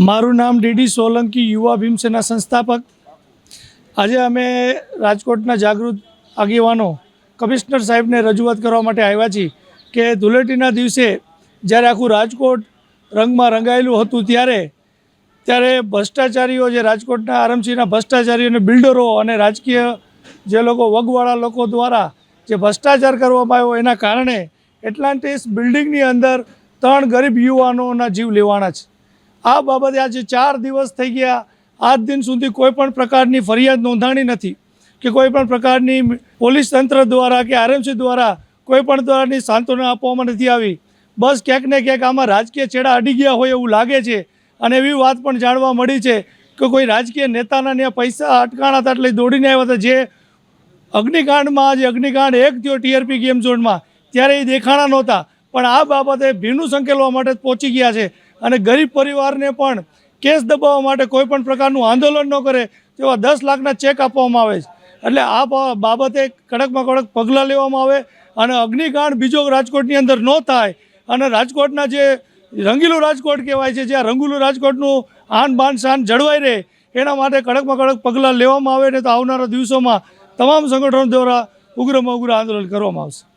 મારું નામ ડીડી સોલંકી, યુવા ભીમસેના સંસ્થાપક. આજે અમે રાજકોટના જાગૃત આગેવાનો કમિશનર સાહેબને રજૂઆત કરવા માટે આવ્યા છીએ કે ધૂળેટીના દિવસે જ્યારે આખું રાજકોટ રંગમાં રંગાયેલું હતું ત્યારે ત્યારે ભ્રષ્ટાચારીઓ જે રાજકોટના આરમસીના ભ્રષ્ટાચારીઓને બિલ્ડરો અને રાજકીય જે લોકો વગવાળા લોકો દ્વારા જે ભ્રષ્ટાચાર કરવામાં આવ્યો એના કારણે એટલાન્ટિસ બિલ્ડિંગની અંદર ત્રણ ગરીબ યુવાનોના જીવ લેવાના છે. આ બાબતે આજે ચાર દિવસ થઈ ગયા. આજ દિન સુધી કોઈ પણ પ્રકારની ફરિયાદ નોંધાણી નથી કે કોઈ પણ પ્રકારની પોલીસ તંત્ર દ્વારા કે આરએમસી દ્વારા કોઈ પણ દ્વારાની સાંત્વના આપવામાં નથી આવી. બસ ક્યાંક ને ક્યાંક આમાં રાજકીય છેડા અડી ગયા હોય એવું લાગે છે અને એવી વાત પણ જાણવા મળી છે કે કોઈ રાજકીય નેતાના ત્યાં પૈસા અટકાણા હતા એટલે દોડીને આવ્યા હતા. જે અગ્નિકાંડમાં જે અગ્નિકાંડ એક થયો ટીઆરપી ગેમ ઝોનમાં, ત્યારે એ દેખાણા નહોતા. પણ આ બાબતે ભીનું સંકેલવા માટે પહોંચી ગયા છે. અને ગરીબ પરિવારને પણ કેસ દબાવવા માટે કોઈ પણ પ્રકારનું આંદોલન ન કરે તેવા દસ લાખના ચેક આપવામાં આવે છે. એટલે આ બાબતે કડકમાં કડક પગલાં લેવામાં આવે અને અગ્નિકાંડ બીજો રાજકોટની અંદર ન થાય અને રાજકોટના જે રંગીલું રાજકોટ કહેવાય છે જ્યાં રંગીલું રાજકોટનું આન બાન શાન જળવાઈ રહે, એના માટે કડકમાં કડક પગલાં લેવામાં આવે ને તો આવનારા દિવસોમાં તમામ સંગઠનો દ્વારા ઉગ્રમાં ઉગ્ર આંદોલન કરવામાં આવશે.